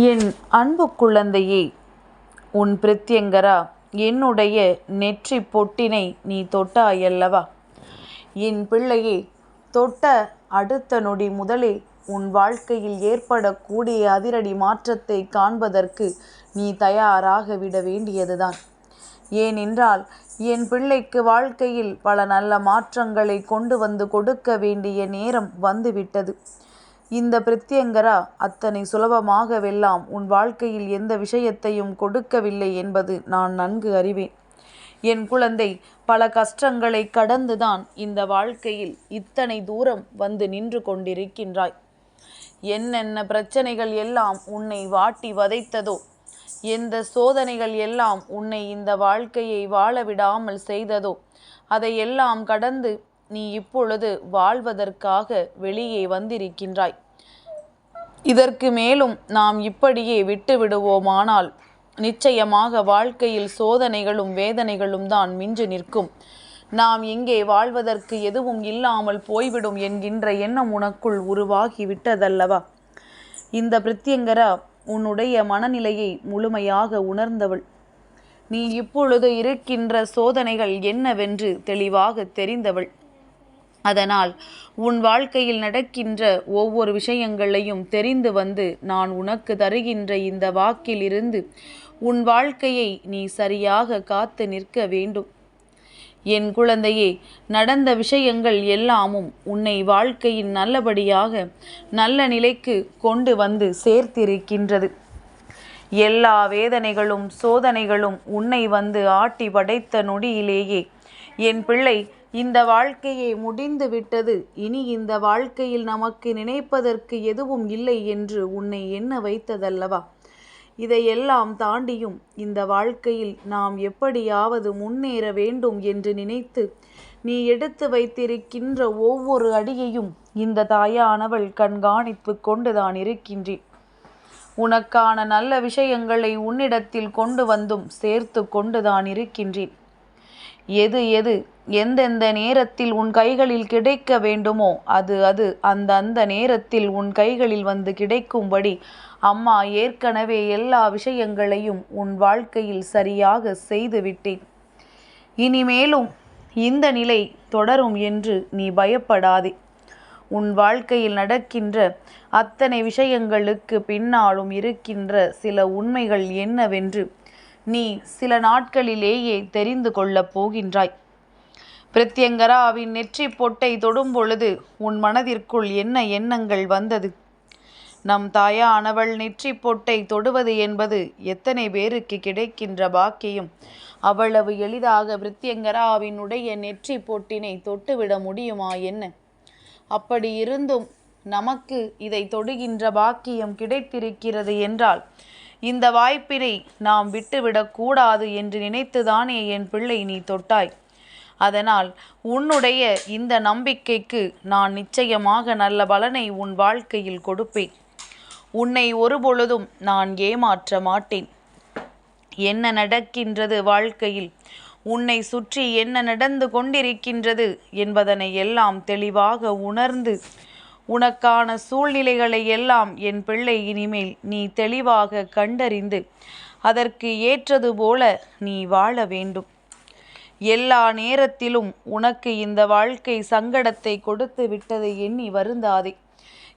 என் அன்பு குழந்தையே உன் பிரத்யங்கரா என்னுடைய நெற்றி பொட்டினை நீ தொட்டாயல்லவா? என் பிள்ளையே தொட்ட அடுத்த நொடி முதலே உன் வாழ்க்கையில் ஏற்படக்கூடிய அதிரடி மாற்றத்தை காண்பதற்கு நீ தயாராக விட வேண்டியதுதான். ஏனென்றால் என் பிள்ளைக்கு வாழ்க்கையில் பல நல்ல மாற்றங்களை கொண்டு வந்து கொடுக்க வேண்டிய நேரம் வந்துவிட்டது. இந்த பிரத்யங்கரா அத்தனை சுலபமாகவெல்லாம் உன் வாழ்க்கையில் எந்த விஷயத்தையும் கொடுக்கவில்லை என்பது நான் நன்கு அறிவேன். என் குழந்தை பல கஷ்டங்களை கடந்துதான் இந்த வாழ்க்கையில் இத்தனை தூரம் வந்து நின்று கொண்டிருக்கின்றாய். என்னென்ன பிரச்சனைகள் எல்லாம் உன்னை வாட்டி வதைத்ததோ எந்த சோதனைகள் எல்லாம் உன்னை இந்த வாழ்க்கையை வாழ விடாமல் செய்ததோ அதையெல்லாம் கடந்து நீ இப்பொழுது வாழ்வதற்காக வெளியே வந்திருக்கின்றாய். இதற்கு மேலும் நாம் இப்படியே விட்டு விடுவோமானால் நிச்சயமாக வாழ்க்கையில் சோதனைகளும் வேதனைகளும் தான் மிஞ்சு நிற்கும். நாம் இங்கே வாழ்வதற்கு எதுவும் இல்லாமல் போய்விடும் என்கின்ற எண்ணம் உனக்குள் உருவாகி விட்டதல்லவா இந்த பிரித்யங்கரா உன்னுடைய மனநிலையை முழுமையாக உணர்ந்தவள். நீ இப்பொழுது இருக்கின்ற சோதனைகள் என்னவென்று தெளிவாக தெரிந்தவள். அதனால் உன் வாழ்க்கையில் நடக்கின்ற ஒவ்வொரு விஷயங்களையும் தெரிந்து வந்து நான் உனக்கு தருகின்ற இந்த வாக்கிலிருந்து உன் வாழ்க்கையை நீ சரியாக காத்து நிற்க வேண்டும். என் குழந்தையே நடந்த விஷயங்கள் எல்லாமும் உன்னை வாழ்க்கையின் நல்லபடியாக நல்ல நிலைக்கு கொண்டு வந்து சேர்த்திருக்கின்றது. எல்லா வேதனைகளும் சோதனைகளும் உன்னை வந்து ஆட்டி படைத்த நொடியிலேயே என் பிள்ளை இந்த வாழ்க்கையே முடிந்து விட்டது. இனி இந்த வாழ்க்கையில் நமக்கு நினைப்பதற்கு எதுவும் இல்லை என்று உன்னை எண்ண வைத்ததல்லவா? இதையெல்லாம் தாண்டியும் இந்த வாழ்க்கையில் நாம் எப்படியாவது முன்னேற வேண்டும் என்று நினைத்து நீ எடுத்து வைத்திருக்கின்ற ஒவ்வொரு அடியையும் இந்த தாயானவள் கண்காணித்து கொண்டுதான் இருக்கின்றேன். உனக்கான நல்ல விஷயங்களை உன்னிடத்தில் கொண்டு வந்தும் சேர்த்து கொண்டுதான் இருக்கின்றேன். எது எது எந்தெந்த நேரத்தில் உன் கைகளில் கிடைக்க வேண்டுமோ அது அது அந்த அந்த நேரத்தில் உன் கைகளில் வந்து கிடைக்கும்படி அம்மா ஏற்கனவே எல்லா விஷயங்களையும் உன் வாழ்க்கையில் சரியாக செய்துவிட்டேன். இனிமேலும் இந்த நிலை தொடரும் என்று நீ பயப்படாதே. உன் வாழ்க்கையில் நடக்கின்ற அத்தனை விஷயங்களுக்கு பின்னாலும் இருக்கின்ற சில உண்மைகள் என்னவென்று நீ சில நாட்களிலேயே தெரிந்து கொள்ளப் போகின்றாய். பிரத்யங்கராவின் நெற்றி பொட்டை தொடும் பொழுது உன் மனதிற்குள் என்ன எண்ணங்கள் வந்தது? நம் தாயானவள் நெற்றி பொட்டை தொடுவது என்பது எத்தனை பேருக்கு கிடைக்கின்ற பாக்கியம்? அவ்வளவு எளிதாக பிரித்யங்கராவினுடைய நெற்றி பொட்டினை தொட்டுவிட முடியுமா என்ன? அப்படி இருந்தும் நமக்கு இதை தொடுகின்ற பாக்கியம் கிடைத்திருக்கிறது என்றால் இந்த வாய்ப்பினை நாம் விட்டுவிடக்கூடாது என்று நினைத்துதானே என் பிள்ளை நீ தொட்டாய்? அதனால் உன்னுடைய இந்த நம்பிக்கைக்கு நான் நிச்சயமாக நல்ல பலனை உன் வாழ்க்கையில் கொடுப்பேன். உன்னை ஒருபொழுதும் நான் ஏமாற்ற மாட்டேன். என்ன நடக்கின்றது வாழ்க்கையில்? உன்னை சுற்றி என்ன நடந்து கொண்டிருக்கின்றது என்பதனை எல்லாம் தெளிவாக உணர்ந்து உனக்கான சூழ்நிலைகளை எல்லாம் என் பிள்ளை இனிமேல் நீ தெளிவாக கண்டறிந்து அதற்கு ஏற்றது போல நீ வாழ வேண்டும். எல்லா நேரத்திலும் உனக்கு இந்த வாழ்க்கை சங்கடத்தை கொடுத்து விட்டதை எண்ணி வருந்தாதே.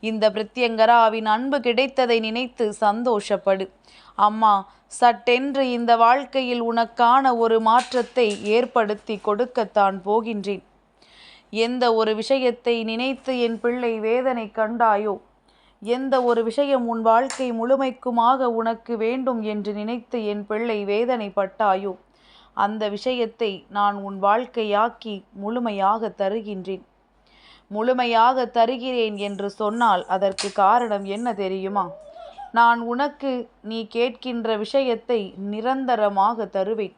இந்த பிரத்யங்கராவின் அன்பு கிடைத்ததை நினைத்து சந்தோஷப்படு. அம்மா சட்டென்று இந்த வாழ்க்கையில் உனக்கான ஒரு மாற்றத்தை ஏற்படுத்தி கொடுக்கத்தான் போகின்றேன். எந்த ஒரு விஷயத்தை நினைத்து என் பிள்ளை வேதனை கண்டாயோ எந்த ஒரு விஷயம் உன் வாழ்க்கை முழுமைக்குமாக உனக்கு வேண்டும் என்று நினைத்து என் பிள்ளை வேதனை பட்டாயோ அந்த விஷயத்தை நான் உன் வாழ்க்கையாக்கி முழுமையாக தருகின்றேன். முழுமையாக தருகிறேன் என்று சொன்னால் அதற்கு காரணம் என்ன தெரியுமா? நான் உனக்கு நீ கேட்கின்ற விஷயத்தை நிரந்தரமாக தருவேன்.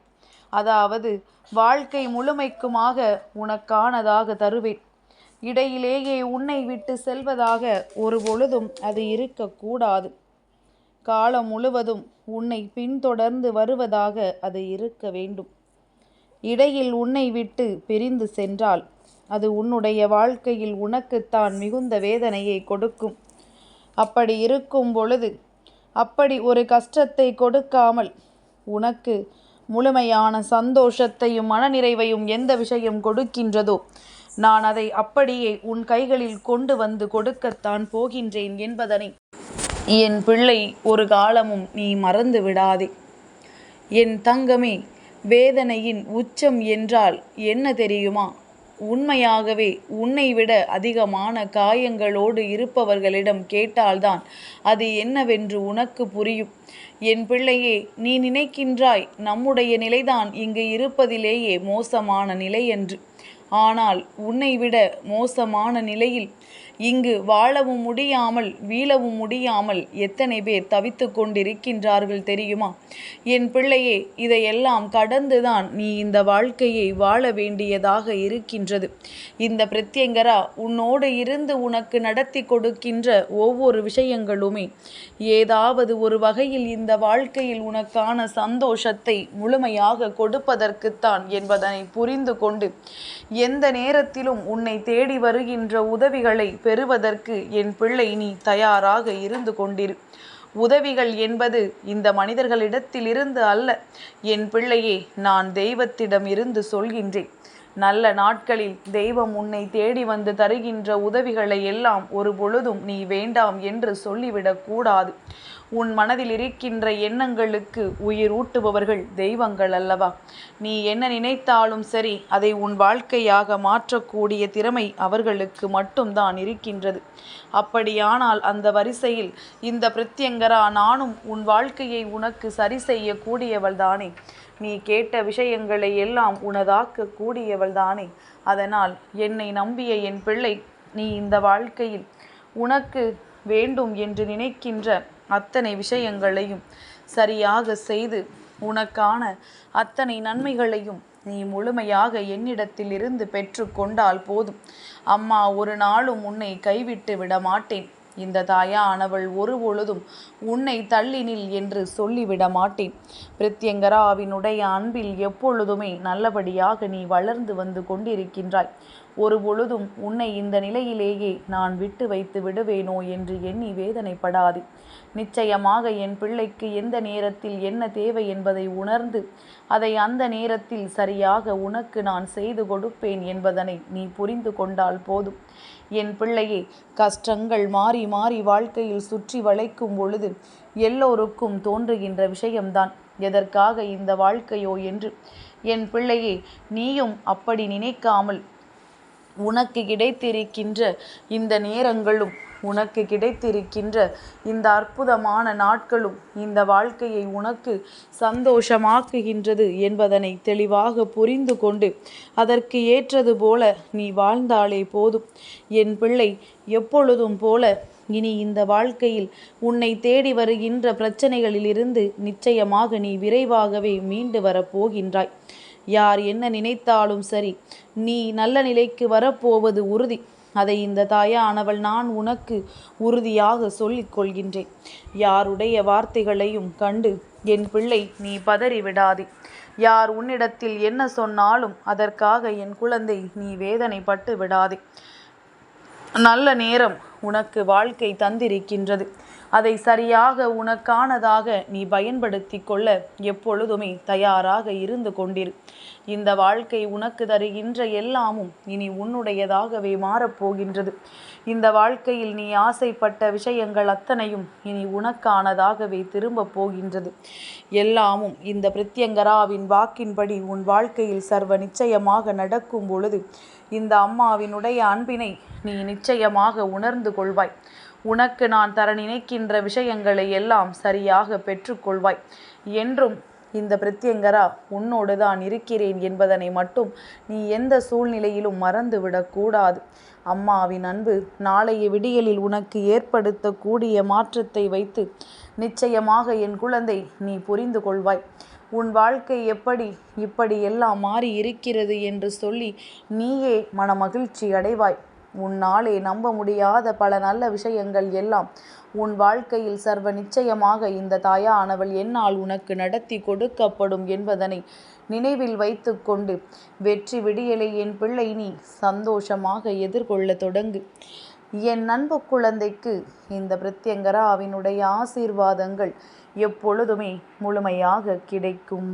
அதாவது வாழ்க்கை முழுமைக்குமாக உனக்கானதாக தருவேன். இடையிலேயே உன்னை விட்டு செல்வதாக ஒரு பொழுதும் அது இருக்கக்கூடாது. காலம் முழுவதும் உன்னை பின்தொடர்ந்து வருவதாக அது இருக்க வேண்டும். இடையில் உன்னை விட்டு பிரிந்து சென்றால் அது உன்னுடைய வாழ்க்கையில் உனக்குத்தான் மிகுந்த வேதனையை கொடுக்கும். அப்படி இருக்கும் பொழுது அப்படி ஒரு கஷ்டத்தை கொடுக்காமல் உனக்கு முழுமையான சந்தோஷத்தையும் மனநிறைவையும் எந்த விஷயம் கொடுக்கின்றதோ நான் அதை அப்படியே உன் கைகளில் கொண்டு வந்து கொடுக்கத்தான் போகின்றேன் என்பதனை என் பிள்ளை ஒரு காலமும் நீ மறந்து விடாதே. என் தங்கமே வேதனையின் உச்சம் என்றால் என்ன தெரியுமா? உண்மையாகவே உன்னை விட அதிகமான காயங்களோடு இருப்பவர்களிடம் கேட்டால்தான் அது என்னவென்று உனக்கு புரியும். என் பிள்ளையே நீ நினைக்கின்றாய் நம்முடைய நிலைதான் இங்கு இருப்பதிலேயே மோசமான நிலை என்று ஆனால் உன்னை விட மோசமான நிலையில் இங்கு வாழவும் முடியாமல் வீழவும் முடியாமல் எத்தனை பேர் தவித்து கொண்டிருக்கின்றார்கள் தெரியுமா? என் பிள்ளையே இதையெல்லாம் கடந்துதான் நீ இந்த வாழ்க்கையை வாழ வேண்டியதாக இருக்கின்றது. இந்த பிரத்யங்கரா உன்னோடு இருந்து உனக்கு நடத்தி கொடுக்கின்ற ஒவ்வொரு விஷயங்களுமே ஏதாவது ஒரு வகையில் இந்த வாழ்க்கையில் உனக்கான சந்தோஷத்தை முழுமையாக கொடுப்பதற்குத்தான் என்பதனை புரிந்து கொண்டு எந்த நேரத்திலும் உன்னை தேடி வருகின்ற உதவிகளை பெறுவதற்கு என் பிள்ளை நீ தயாராக இருந்து கொண்டிரு. உதவிகள் என்பது இந்த மனிதர்களிடத்திலிருந்து அல்ல. என் பிள்ளையே நான் தெய்வத்திடம் இருந்து சொல்கின்றேன். நல்ல நாட்களில் தெய்வம் உன்னை தேடி வந்து தருகின்ற உதவிகளை எல்லாம் ஒரு பொழுதும் நீ வேண்டாம் என்று சொல்லிவிடக் கூடாது. உன் மனதில் இருக்கின்ற எண்ணங்களுக்கு உயிர் ஊட்டுபவர்கள் தெய்வங்கள் அல்லவா? நீ என்ன நினைத்தாலும் சரி அதை உன் வாழ்க்கையாக மாற்றக்கூடிய திறமை அவர்களுக்கு மட்டும்தான் இருக்கின்றது. அப்படியானால் அந்த வரிசையில் இந்த பிரத்யங்கரா நானும் உன் வாழ்க்கையை உனக்கு சரி செய்யக்கூடியவள் தானே நீ கேட்ட விஷயங்களை எல்லாம் உனதாக்க கூடியவள் தானே அதனால் என்னை நம்பிய என் பிள்ளை நீ இந்த வாழ்க்கையில் உனக்கு வேண்டும் என்று நினைக்கின்ற அத்தனை விஷயங்களையும் சரியாக செய்து உனக்கான அத்தனை நன்மைகளையும் நீ முழுமையாக என்னிடத்தில் இருந்து பெற்று கொண்டால் போதும். அம்மா ஒரு நாளும் உன்னை கைவிட்டு விட மாட்டேன் இந்த தாயானவள் ஒரு பொழுதும் உன்னை தள்ளினில் என்று சொல்லிவிட மாட்டேன். பிரத்யங்கராவினுடைய அன்பில் எப்பொழுதுமே நல்லபடியாக நீ வளர்ந்து வந்து கொண்டிருக்கின்றாய். ஒரு பொழுதும் உன்னை இந்த நிலையிலேயே நான் விட்டு வைத்து விடுவேனோ என்று எண்ணி வேதனைப்படாது. நிச்சயமாக என் பிள்ளைக்கு எந்த நேரத்தில் என்ன தேவை என்பதை உணர்ந்து அதை அந்த நேரத்தில் சரியாக உனக்கு நான் செய்து கொடுப்பேன் என்பதனை நீ புரிந்து கொண்டால் போதும். என் பிள்ளையே கஷ்டங்கள் மாறி மாறி வாழ்க்கையில் சுற்றி வளைக்கும் பொழுது எல்லோருக்கும் தோன்றுகின்ற விஷயம்தான். எதற்காக இந்த வாழ்க்கையோ என்று. என் பிள்ளையே நீயும் அப்படி நினைக்காமல் உனக்கு கிடைத்திருக்கின்ற இந்த நேரங்களும் உனக்கு கிடைத்திருக்கின்ற இந்த அற்புதமான நாட்களும் இந்த வாழ்க்கையை உனக்கு சந்தோஷமாக்குகின்றது என்பதனை தெளிவாக புரிந்து கொண்டு அதற்கு ஏற்றது போல நீ வாழ்ந்தாலே போதும். என் பிள்ளை எப்பொழுதும் போல இனி இந்த வாழ்க்கையில் உன்னை தேடி வருகின்ற பிரச்சனைகளிலிருந்து நிச்சயமாக நீ விரைவாகவே மீண்டு வரப்போகின்றாய். யார் என்ன நினைத்தாலும் சரி நீ நல்ல நிலைக்கு வரப்போவது உறுதி. அதை இந்த தாயானவள் நான் உனக்கு உறுதியாக சொல்லிக் கொள்கின்றேன். யாருடைய வார்த்தைகளையும் கண்டு என் பிள்ளை நீ பதறி விடாதே. யார் உன்னிடத்தில் என்ன சொன்னாலும் அதற்காக என் குழந்தை நீ வேதனைப்பட்டு விடாதே. நல்ல நேரம் உனக்கு வாழ்க்கை தந்திருக்கின்றது. அதை சரியாக உனக்கானதாக நீ பயன்படுத்தி கொள்ள எப்பொழுதுமே தயாராக இருந்து கொண்டிரு. இந்த வாழ்க்கை உனக்கு தருகின்ற எல்லாமும் இனி உன்னுடையதாகவே மாறப்போகின்றது இந்த வாழ்க்கையில் நீ ஆசைப்பட்ட விஷயங்கள் அத்தனையும் இனி உனக்கானதாகவே திரும்ப போகின்றது. எல்லாமும் இந்த பிரத்யங்கராவின் வாக்கின்படி உன் வாழ்க்கையில் சர்வ நிச்சயமாக நடக்கும் பொழுது இந்த அம்மாவினுடைய அன்பினை நீ நிச்சயமாக உணர்ந்து கொள்வாய். உனக்கு நான் தர நினைக்கின்ற விஷயங்களை எல்லாம் சரியாக பெற்றுக்கொள்வாய். என்றும் இந்த பிரத்யங்கரா உன்னோடு தான் இருக்கிறேன் என்பதனை மட்டும் நீ எந்த சூழ்நிலையிலும் மறந்துவிடக்கூடாது அம்மாவின் அன்பு நாளைய விடியலில் உனக்கு ஏற்படுத்தக்கூடிய மாற்றத்தை வைத்து நிச்சயமாக என் குழந்தை நீ புரிந்து கொள்வாய். உன் வாழ்க்கை எப்படி இப்படி எல்லாம் மாறி இருக்கிறது என்று சொல்லி நீயே மனமகிழ்ச்சி அடைவாய். உன்னாலே நம்ப முடியாத பல நல்ல விஷயங்கள் எல்லாம் உன் வாழ்க்கையில் சர்வ நிச்சயமாக இந்த தாயானவள் என்னால் உனக்கு நடத்தி கொடுக்கப்படும் என்பதனை நினைவில் வைத்து கொண்டு வெற்றி விடியலை என் பிள்ளை நீ சந்தோஷமாக எதிர்கொள்ள தொடங்கு. என் நண்பு குழந்தைக்கு இந்த பிரத்யங்கராவினுடைய ஆசீர்வாதங்கள் எப்பொழுதுமே முழுமையாக கிடைக்கும்.